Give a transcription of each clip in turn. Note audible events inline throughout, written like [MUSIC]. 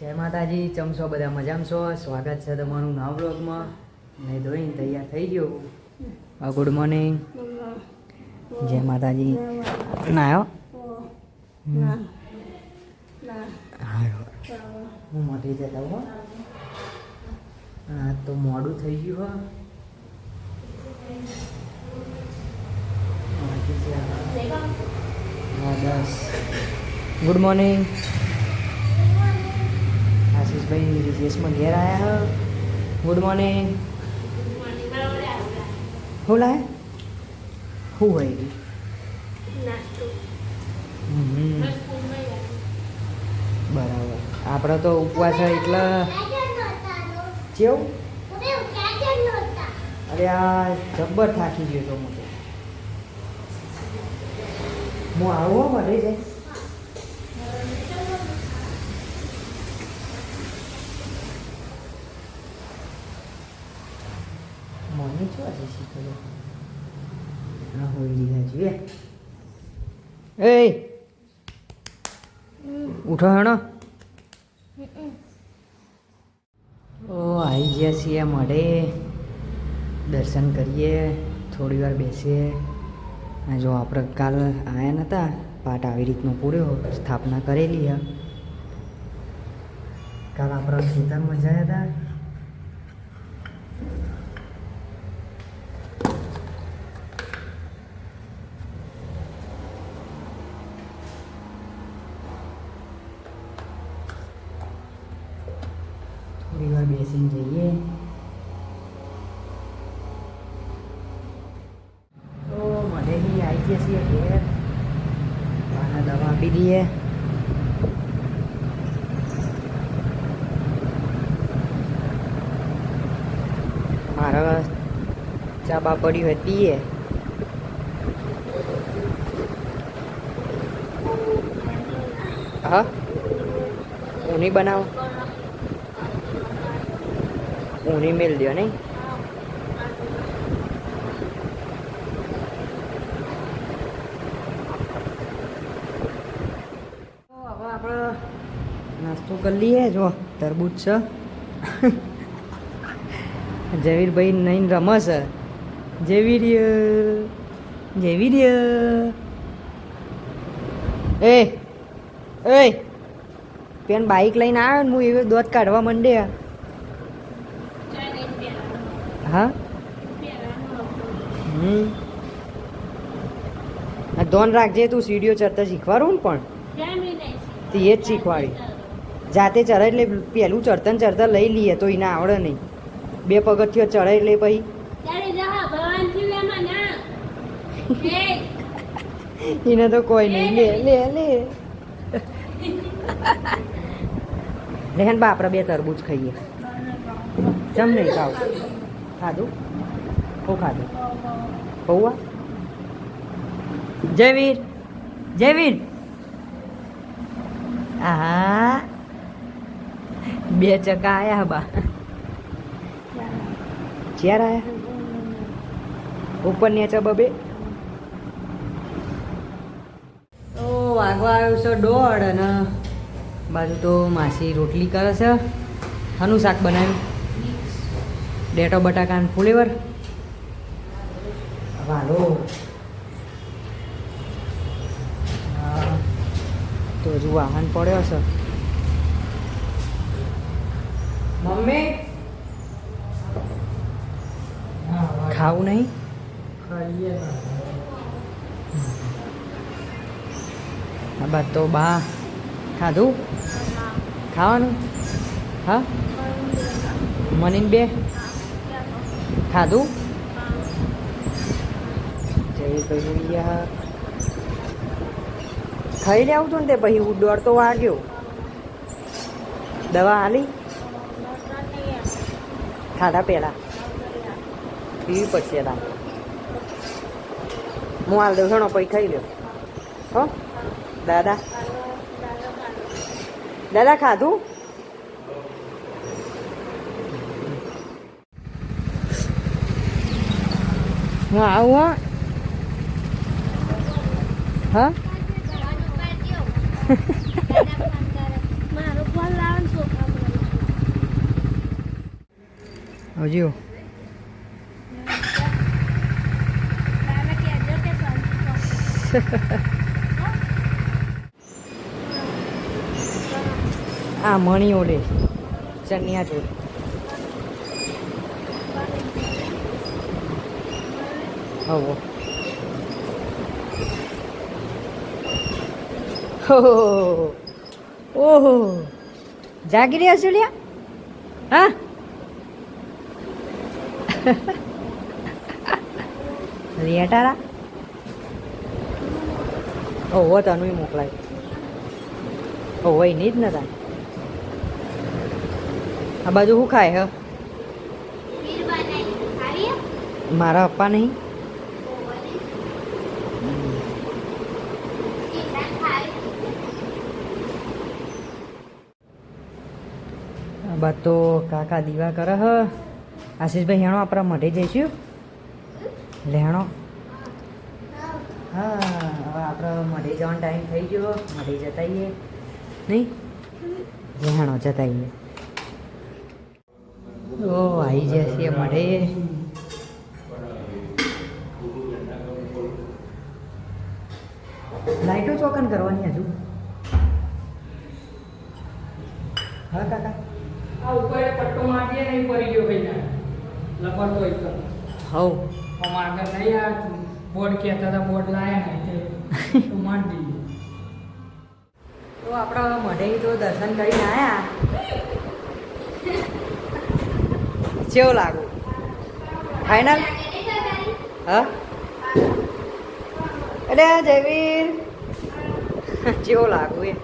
જય માતાજી ચમસો બધા મજામાં છો? સ્વાગત છે તમારું નવા બ્લોગમાં મેં ધોઈને તૈયાર થઈ ગયો. ગુડ મોર્નિંગ જય માતાજી. ના આવ્યો? હું મોટી જતા હો. હા તો મોડું થઈ ગયું હો. હા દસ ગુડ મોર્નિંગ આશીષભાઈ રિજેશમાં ઘેર આવ્યા હ. ગુડ મોર્નિંગ હું લાય શું હોય ગયું. બરાબર. આપણે તો ઉપવાસ એટલે કેવું? અરે આ જબ્બર થાકી ગયો તો હું તો હું આવું મળે જાય. શીખેલો હોઈ જોઈએ એ. ઉઠો હેણો. ઓ આવી ગયા છીએ મળે દર્શન કરીએ. થોડી વાર બેસીએ. જો આપણે કાલ આવ્યા નહોતા પાઠ આવી રીતનો પૂર્યો. સ્થાપના કરેલી હે કાલ આપણે ખેતરમાં જયા હતા થોડી વાર બેસીને જઈએ તો મળેલી આવી ગયા છીએ ઘેર બાને દવા આપી દઈએ મારા ચા બા પડી હોય પીએ. હા? ઊની બનાવો. ઊની મેલ દો નહીં નાસ્તો કરી લઈએ. જો, તરબૂચ છે. [LAUGHS] જવીરભાઈ નહીં રમસ જેવીર વીર્ય એ એ. પેન બાઈક લઈને આવ્યો ને હું એવી દોત કાઢવા માંડે હા? હમ. ધોન રાખજે, તું સીડીઓ ચડતા શીખવાડું ને પણ. તે એ જ શીખવાડી. જાતે ચડે એટલે પેલું ચડતા ચડતા લઈ લઈએ તો એને આવડે નહીં. બે પગથિયો ચડે એટલે પછી [LAUGHS] એને તો કોઈ નહીં. લે લે લે. લેહન બા આપણે બે તરબૂચ ખાઈએ. જમ નહીં ખાવ. ખાધું હું ખાધું પૌવા? જયવીર જયવીર હા બે ચકા આયા બા. ચાર આયા? ઉપર નેચા બબે તો વાગવા આવ્યો છે દોઢ અને બાજુ તો માસી રોટલી કરે છે. શાનું શાક બનાવ્યું. ડેટો બટાકા ફુલેવર. વાલો. તો હજુ વાહન પડ્યો છે. મમ્મી? ખાવું નહીં? બાદ તો બા, ખાધું? ખાવાનું? હા? મનીન બે? ખાધું? ખાઈ ને આવતું ને તે પછી દોડ તો વાગ્યો. દવા હાલી ખાધા પહેલા પીવી પડશે હું હાલ દઉં ઘણો પછી ખાઈ લ્યો. હો? દાદા? દાદા ખાધું? હું આવું હા. આવજો. Ha ha ha. આ મણી ઓલે ચણિયા ચોળ. હવો. ઓહો. જાગી રહ્યા છો લ્યા? હા? રિયાટારા ઓહો તનું મોકલાય. ઓહો એની જ નતા આ બાજુ શું ખાય, હ? મારા પપ્પા નહીં? બાદ તો કાકા દીવા કરે, હ? આશીષભાઈ હેણો આપણા મઢે જઈશું. લેણો. હા, હવે આપણે મઢે જવાનો ટાઈમ થઈ ગયો, મઢે જતા આવીએ. નહીં? લેણો જતા આવીએ. ઓ આવી જશે મઢે લાઈટો ચોકન કરવાની હજુ. હા કાકા. આ ઉપર પટ્ટો મારીએ નહીં પડી ગયો ભાઈ ના લપડતો એક. તો હવ આગળ નહીં આ બોર્ડ કહેતા હતા બોર્ડ લાયા નહીં તે દીધું. તો આપણા મઢે તો દર્શન કરીને આયા. કેવું લાગુ. ફાઈનલ હા? એટલે જયવીર. જેવો લાગુ એ.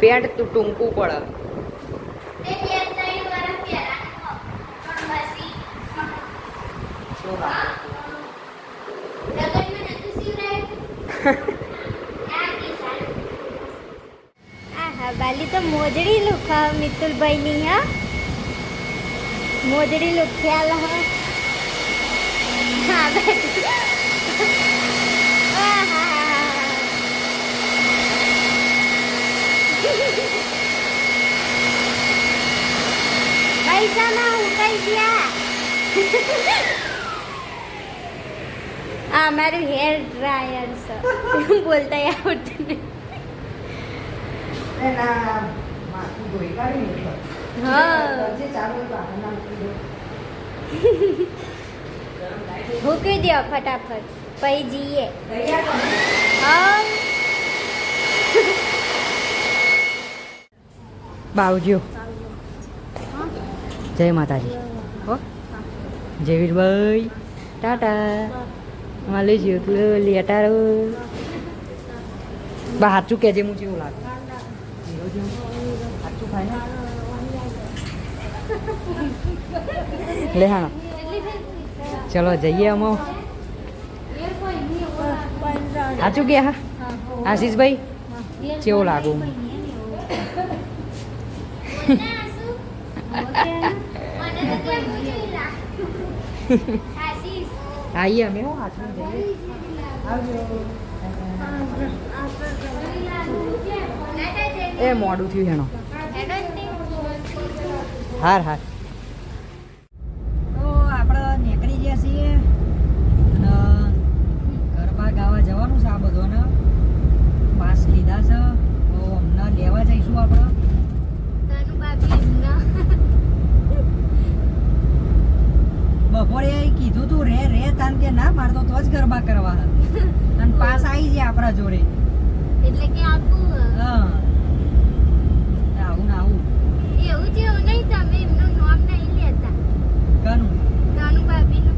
પેન્ટ તું ટૂંકું પડે. શું લાગે? બાલી તો મોજડી લુખા મિતુલભાઈ ની હા? મોજડી ખ્યાલ હા. પૈસા ના ઉકાઈ ગયા? આ મારું હેર ડ્રાયર છે બોલતા આવડતું નહીં એના માથું ધોઈ કાઢી મૂકી [LAUGHS] દો. ફટાફટ. પછી જઈએ. બાવજો જય માતાજી. હો. જયવીરભાઈ ટાટા. માલું જ્યો તું લેટારો બા હાચું કહેજે હું જેવું લાગે. હાચું ખાય ને. લે હાણો ચલો જઈએ અમો. સાચું કે હા? આશીષભાઈ? કેવું લાગુ? આવીએ અમે હું હાથમાં જઈએ એ મોડું થયું હેણો. હાર હાર તો આપણે નીકળી ગયા છીએ અને ગરબા ગાવા જવાનું છે આ બધાને પાસ લીધા છે તો અમને જઈશું આપણે બપોરે કીધું તું રે રે તાન કે ના મારતો તો જ ગરબા કરવા. અને પાસ આવી જાય આપણા જોડે. એટલે કે આપું હા. આવું ના આવું. એવું જેવું નહીં તમે એમનું નામ નહીં લેતા. કનું? તાનું ભાભીનું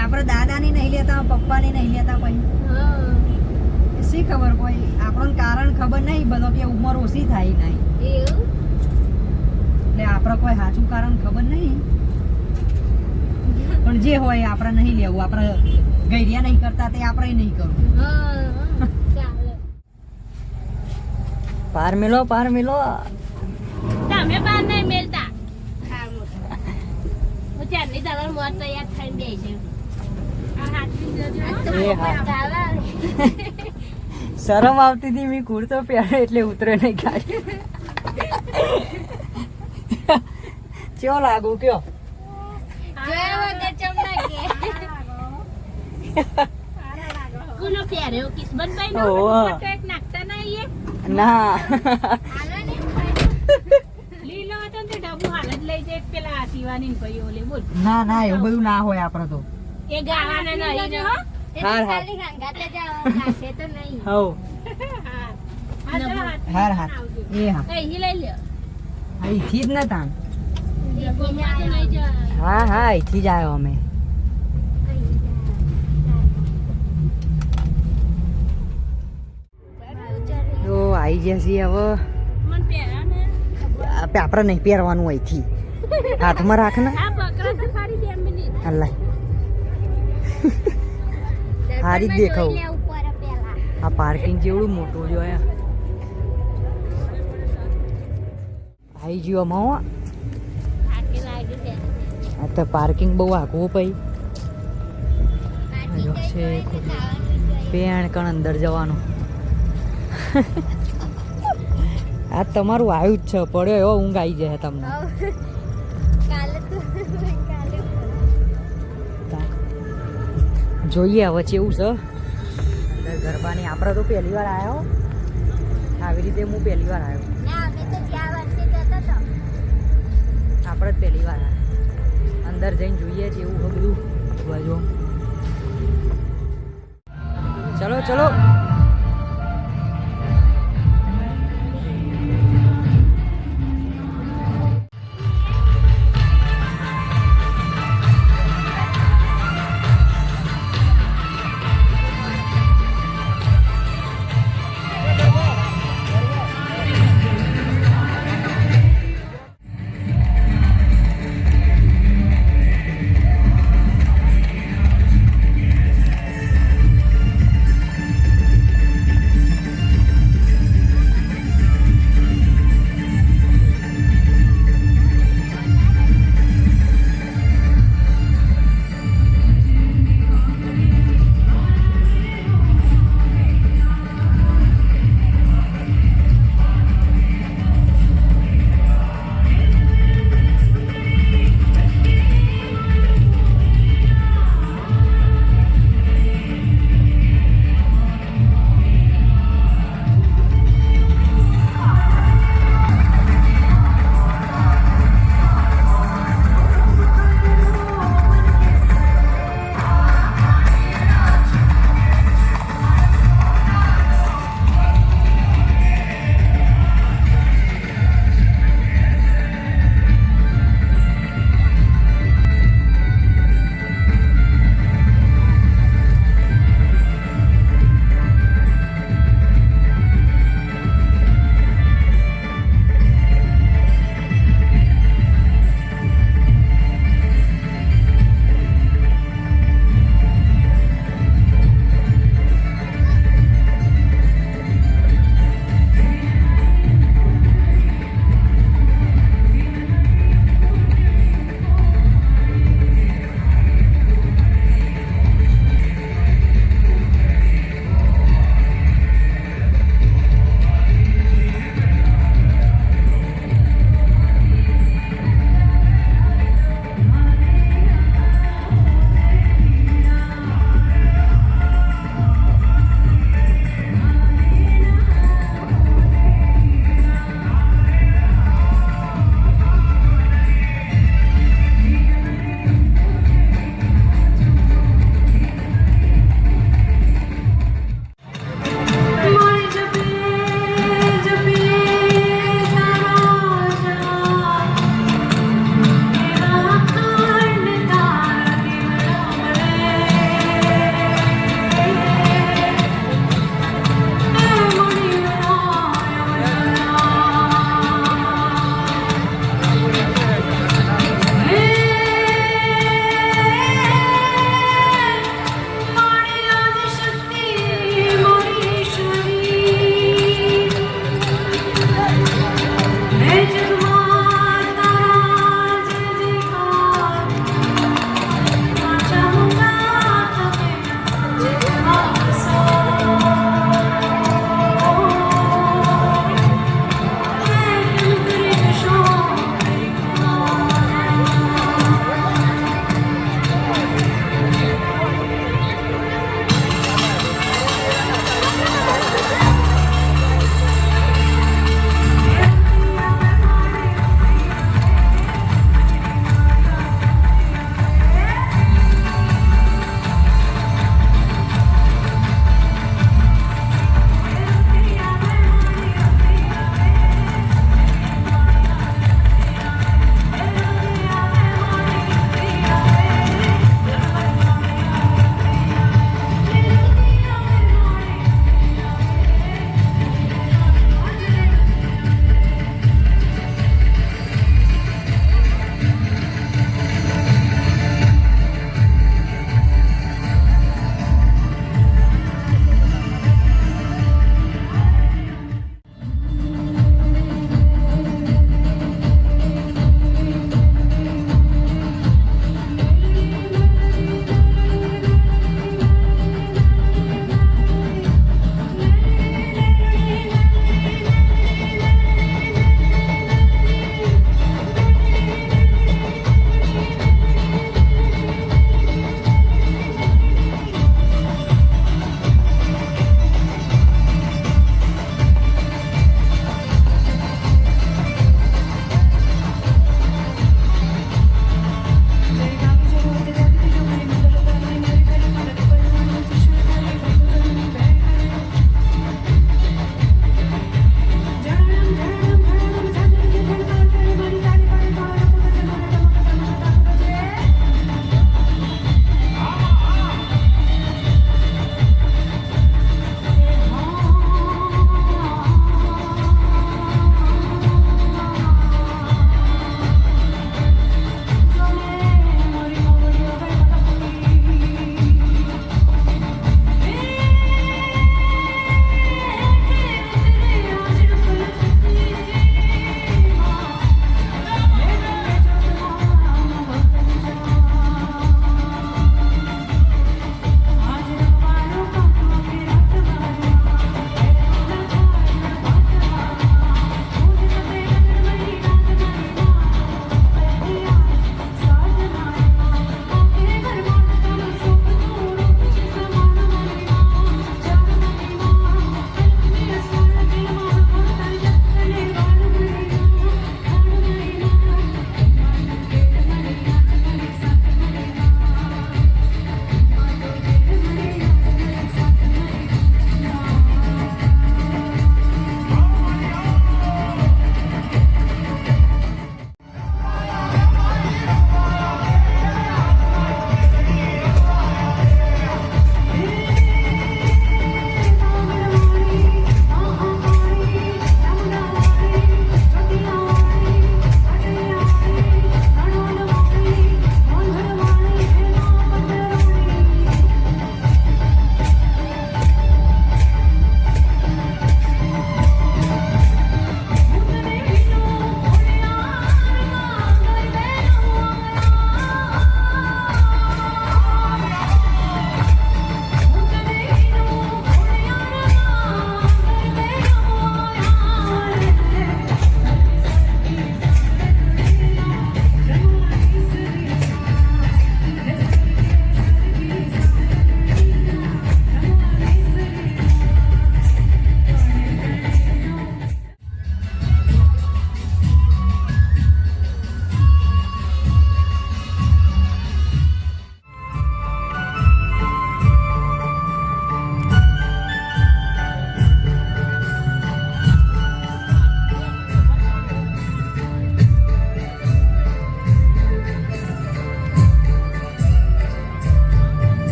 આપણે દાદાની નહીં લેતા પપ્પાની નહીં લેતા પછી હા. શી ખબર કોઈ આપણને કારણ ખબર નહીં બધો કે ઉંમર ઓછી થાય નહીં. એટલે આપણે કોઈ સાચું કારણ ખબર નહીં. પણ જે હોય આપણે નહીં લેવું આપણે ગૈરિયા નહીં કરતા તે આપણે નહીં કરવું. પાર મેલો પાર મેલો. તમે પાર નહીં મેલતા. ચારની દાદા મોત તૈયાર થઈને બે છે એ હા. શરમ આવતી હતી, મેં કુર્તો પહેર્યો એટલે ઉતરે નહીં ગાડી. ચેવો લાગુ, કયો? નો. ના ના, એવું બધું ના હોય આપણે તો. એ ગાવાના નહીં હાર હાર. તો નહીં. હવ હાર હાર. એ હા. એ લઈ લ્યો. અહીંથી જ. હા હા અહીંથી જ આવ્યો અમે. તો આવી ગયા છીએ હવે. મને પહેરા ને આ પે- આપણે નહીં પહેરવાનું અહીંથી હાથમાં રાખ ને આ હારી જ દેખાવ. આ પાર્કિંગ જેવડું મોટું જો આવી ગયો છે. આ તો પાર્કિંગ બહુ આઘું પછી જો છે પેણ કણ અંદર જવાનું. આ તમારું આવ્યું જ છે. પડ્યો એવો ઊંઘ આવી જાય તમને. જોઈએ હવે કેવું છે. અંદર ગરબાની આપણે તો પહેલી વાર આવ્યો આવી રીતે હું પહેલી વાર આવ્યો આપણે જ પહેલી વાર આવ્યો અંદર જઈને જોઈએ છીએ એવું બધું. બાજુ ચલો ચલો.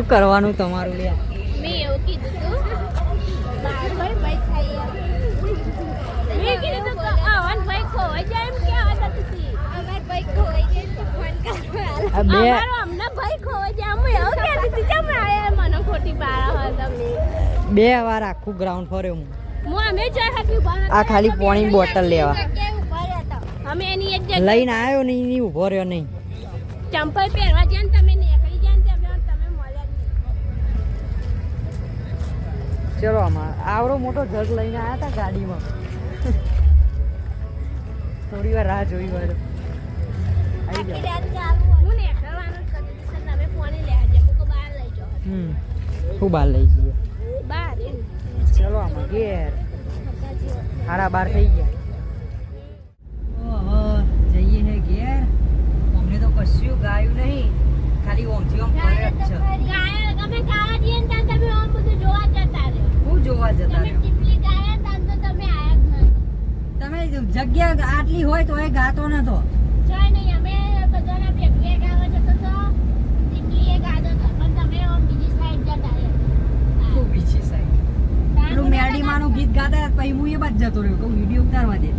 કેમ કરવાનું તમારું લે બે વાર આખું ગ્રાઉન્ડ ફર્યો હું. ઊભા. આ ખાલી પાણી બોટલ લેવા. અમે એની એક લઈને આવ્યો નહીં એની ઊભો રહ્યો નહીં. ચંપલ પહેરવા જ્યાં તમે નીકળી ગયા ને તમે તમે મળ્યા જ નહીં. ચલો આમાં આવડો મોટો જગ લઈને આવ્યા હતા ગાડીમાં. થોડી વાર રાહ જોઈ વાર આવી જાઓ. હું બહાર લઈ હમ ખૂબ બહાર લઈ જઈએ. બહાર ચલો આમાં ઘેર. સાડા બાર થઈ ગયા. ઓહો જઈએ હે ઘેર. અમને તો કશું ગાયું નહીં. ખાલી ઓમથી ઓમ ફરે જ છે. ગાય તમે ગાવા જઈએ ને ત્યાં તમે ઓમ બધું જોવા જતા રહો. જોવા જતા તમે જગ્યા આટલી હોય તો એ ગાતો નતો મેડીમાનું ગીત ગાતા પછી હું એ બાદ જતો રહ્યો કે વીડિયો ઉતારવા દે.